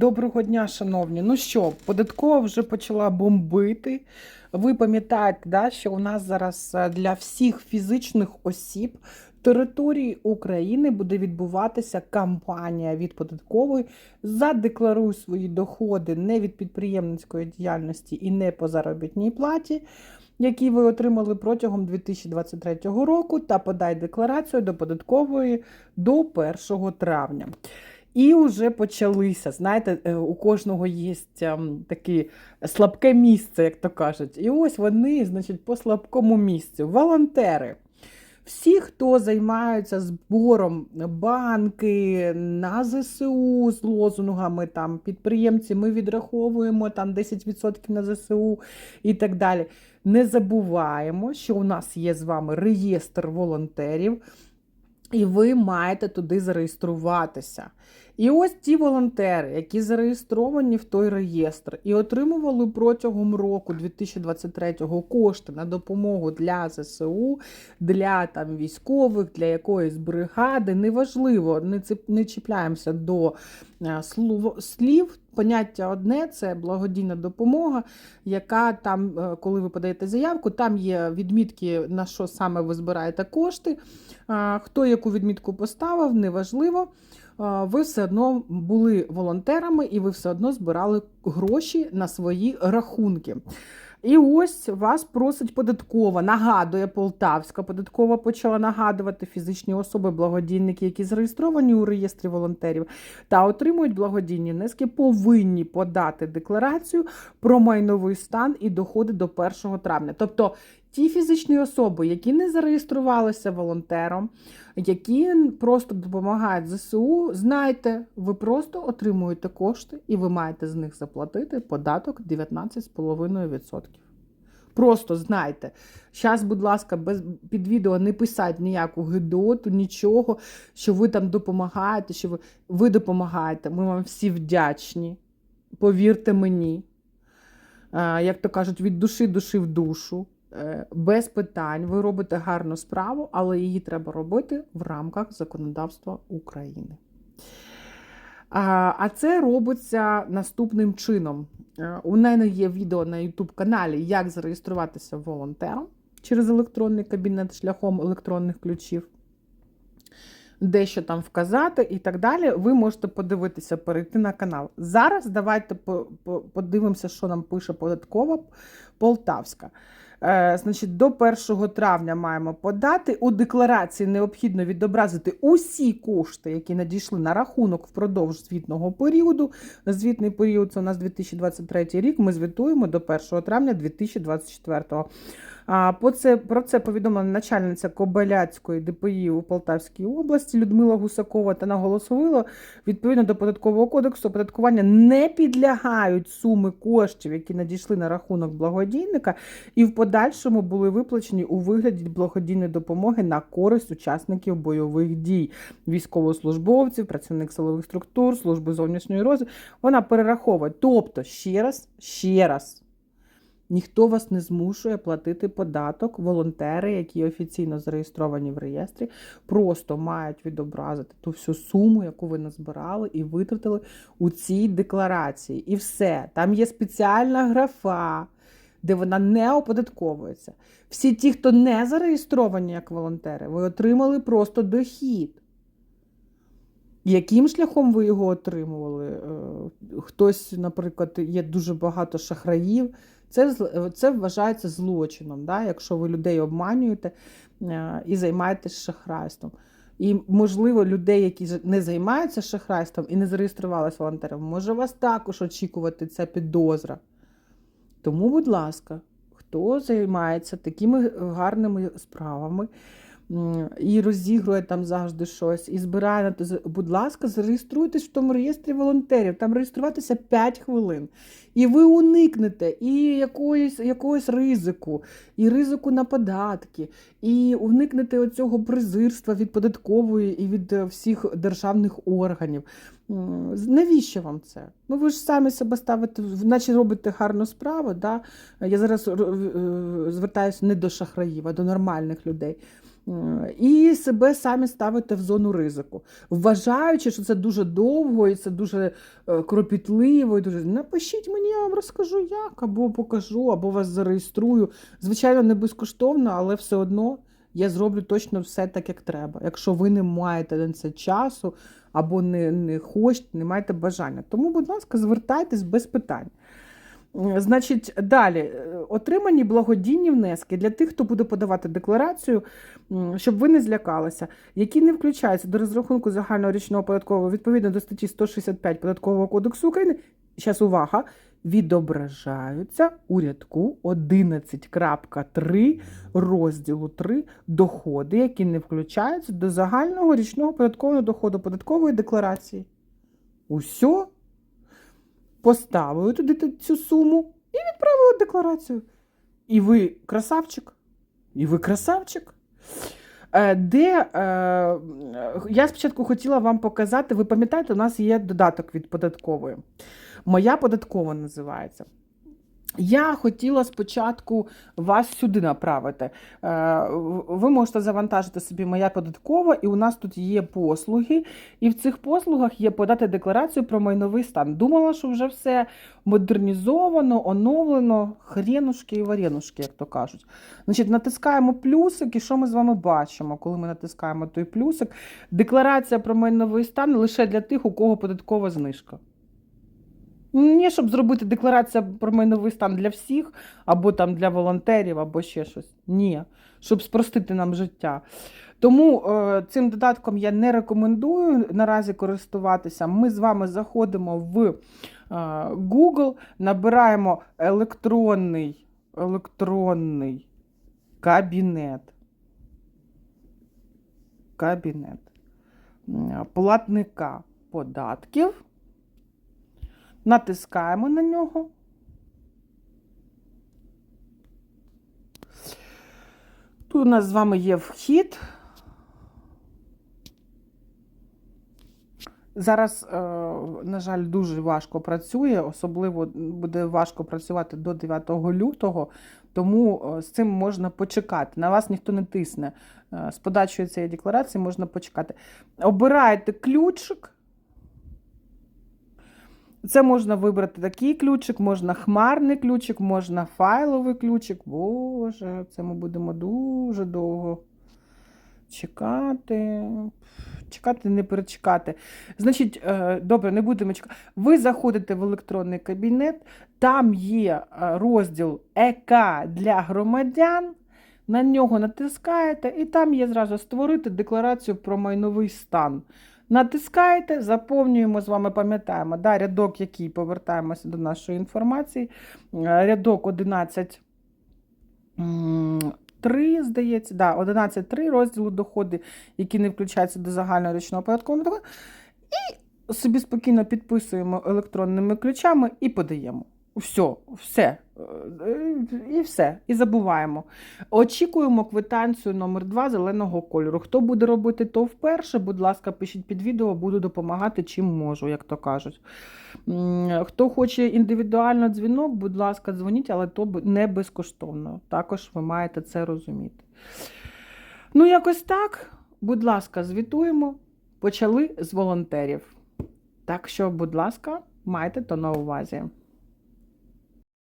Доброго дня, шановні. Ну що, податкова вже почала бомбити. Ви пам'ятаєте, да, що у нас зараз е, для всіх фізичних осіб території України буде відбуватися кампанія від податкової задекларуй свої доходи не від підприємницької діяльності і не по заробітній платі, які ви отримали протягом 2023 року, та подай декларацію до податкової до 1 травня. І вже почалися. Знаєте, е, у кожного є ем, таке слабке місце, як то кажуть. І ось вони, значить, по слабкому місцю. Волонтери. Всі, хто займаються збором банки на ЗСУ з лозунгами, там підприємці, ми відраховуємо там 10% на ЗСУ і так далі. Не забуваємо, що у нас є з вами реєстр волонтерів, і ви маєте туди зареєструватися. І ось ті волонтери, які зареєстровані в той реєстр і отримували протягом року 2023-го кошти на допомогу для ЗСУ, для там військових, для якоїсь бригади. Неважливо, не цип- не чіпляємося до е, слів. Поняття одне це благодійна допомога, яка там, е, коли ви подаєте заявку, там є відмітки, на що саме ви збираєте кошти. Хто яку відмітку поставив, неважливо. Ви все одно були волонтерами і ви все одно збирали гроші на свої рахунки. І ось вас просить податкова, нагадує Полтавська податкова почала нагадувати фізичні особи, благодійники, які зареєстровані у реєстрі волонтерів та отримують благодійні внески, повинні подати декларацію про майновий стан і доходи до 1 травня. Тобто ті фізичні особи, які не зареєструвалися волонтером, які просто допомагають ЗСУ, знайте, ви просто отримуєте кошти і ви маєте з них заплатити податок 19,5%. Просто знайте. Зараз, будь ласка, без під відео не писать ніяку гидоту, нічого, що ви там допомагаєте, що ви, ви допомагаєте. Ми вам всі вдячні. Повірте мені. Е, Як то кажуть, від душі душі в душу. Е, Без питань. Ви робите гарну справу, але її треба робити в рамках законодавства України. А це робиться наступним чином. Е, У мене є відео на YouTube каналі, як зареєструватися волонтером через електронний кабінет шляхом електронних ключів. Дещо там вказати і так далі. Ви можете подивитися, перейти на канал. Зараз давайте по- по- подивимося, що нам пише податкова Полтавська. Е, значить, до 1 травня маємо подати. У декларації необхідно відобразити усі кошти, які надійшли на рахунок впродовж звітного періоду. Звітний період це у нас 2023 рік. Ми звітуємо до 1 травня 2024 року. Про це повідомила начальниця Кобиляцької ДПІ у Полтавській області Людмила Гусакова та наголосила, відповідно до податкового кодексу, оподаткування не підлягають суми коштів, які надійшли на рахунок благодійника, і в подальшому були виплачені у вигляді благодійної допомоги на користь учасників бойових дій, військовослужбовців, працівник силових структур, служби зовнішньої розвитку. Вона перераховує. Тобто, ще раз, ще раз. Ніхто вас не змушує платити податок. Волонтери, які офіційно зареєстровані в реєстрі, просто мають відобразити ту всю суму, яку ви назбирали і витратили у цій декларації. І все. Там є спеціальна графа, де вона не оподатковується. Всі ті, хто не зареєстровані як волонтери, ви отримали просто дохід. Яким шляхом ви його отримували? Е, Хтось, наприклад, є дуже багато шахраїв. Це, це вважається злочином, да? якщо ви людей обманюєте е, і займаєтесь шахрайством. І, можливо, людей, які не займаються шахрайством і не зареєструвалися волонтером, може вас також очікувати ця підозра. Тому, будь ласка, хто займається такими гарними справами і розігрує там завжди щось, і збирає будь ласка, зареєструйтесь в тому реєстрі волонтерів. Там реєструватися 5 хвилин. І ви уникнете і якоїсь, якогось ризику, і ризику на податки, і уникнете оцього презирства від податкової і від е, всіх державних органів. Навіщо вам це? Ну ви ж самі себе ставите, наче робите гарну справу. Да? Я зараз е, звертаюся не до шахраїв, а до нормальних людей. І себе самі ставите в зону ризику, вважаючи, що це дуже довго і це дуже е, кропітливо. І дуже напишіть мені, я вам розкажу як, або покажу, або вас зареєструю. Звичайно, не безкоштовно, але все одно я зроблю точно все так, як треба. Якщо ви не маєте на це часу або не, не хочете, не маєте бажання. Тому, будь ласка, звертайтесь без питань. Значить, далі е, отримані благодійні внески для тих, хто буде подавати декларацію, щоб ви не злякалися, які не включаються до розрахунку загального річного податкового відповідно до статті 165 Податкового кодексу України. Зараз увага! Відображаються у рядку 11.3 розділу 3 доходи, які не включаються до загального річного податкового доходу податкової декларації. Усьо поставили туди цю суму і відправили декларацію. І ви красавчик. І ви красавчик. Е, Де е, я спочатку хотіла вам показати, ви пам'ятаєте, у нас є додаток від податкової. Моя податкова називається. Я хотіла спочатку вас сюди направити. Е, Ви можете завантажити собі моя податкова, і у нас тут є послуги. І в цих послугах є подати декларацію про майновий стан. Думала, що вже все модернізовано, оновлено, хренушки і варенушки, як то кажуть. Значить, натискаємо плюсик, і що ми з вами бачимо, коли ми натискаємо той плюсик? Декларація про майновий стан лише для тих, у кого податкова знижка. Ні, щоб зробити декларацію про майновий стан для всіх, або там для волонтерів, або ще щось. Ні, щоб спростити нам життя. Тому е, цим додатком я не рекомендую наразі користуватися. Ми з вами заходимо в е, Google, набираємо електронний, електронний кабінет. Кабінет платника податків. Натискаємо на нього. Тут у нас з вами є вхід. Зараз, е, на жаль, дуже важко працює, особливо буде важко працювати до 9 лютого, тому е, з цим можна почекати. На вас ніхто не тисне. Е, З подачою цієї декларації можна почекати. Обираєте ключик. Це можна вибрати такий ключик, можна хмарний ключик, можна файловий ключик. Боже, це ми будемо дуже довго чекати. Чекати, не перечекати. Значить, е, добре, не будемо чекати. Ви заходите в електронний кабінет, там є е, розділ ЕК для громадян. На нього натискаєте, і там є зразу створити декларацію про майновий стан. Натискаєте, заповнюємо з вами, пам'ятаємо, да, рядок, який повертаємося до нашої інформації. Е, Рядок 11. 3, здається, да, 11.3 розділу доходи, які не включаються до загального річного податкового доходу. І собі спокійно підписуємо електронними ключами і подаємо. Все, все. І все. І забуваємо. Очікуємо квитанцію номер 2 зеленого кольору. Хто буде робити то вперше, будь ласка, пишіть під відео, буду допомагати чим можу, як то кажуть. Хто хоче індивідуально дзвінок, будь ласка, дзвоніть, але то не безкоштовно. Також ви маєте це розуміти. Ну, якось так. Будь ласка, звітуємо. Почали з волонтерів. Так що, будь ласка, майте то на увазі.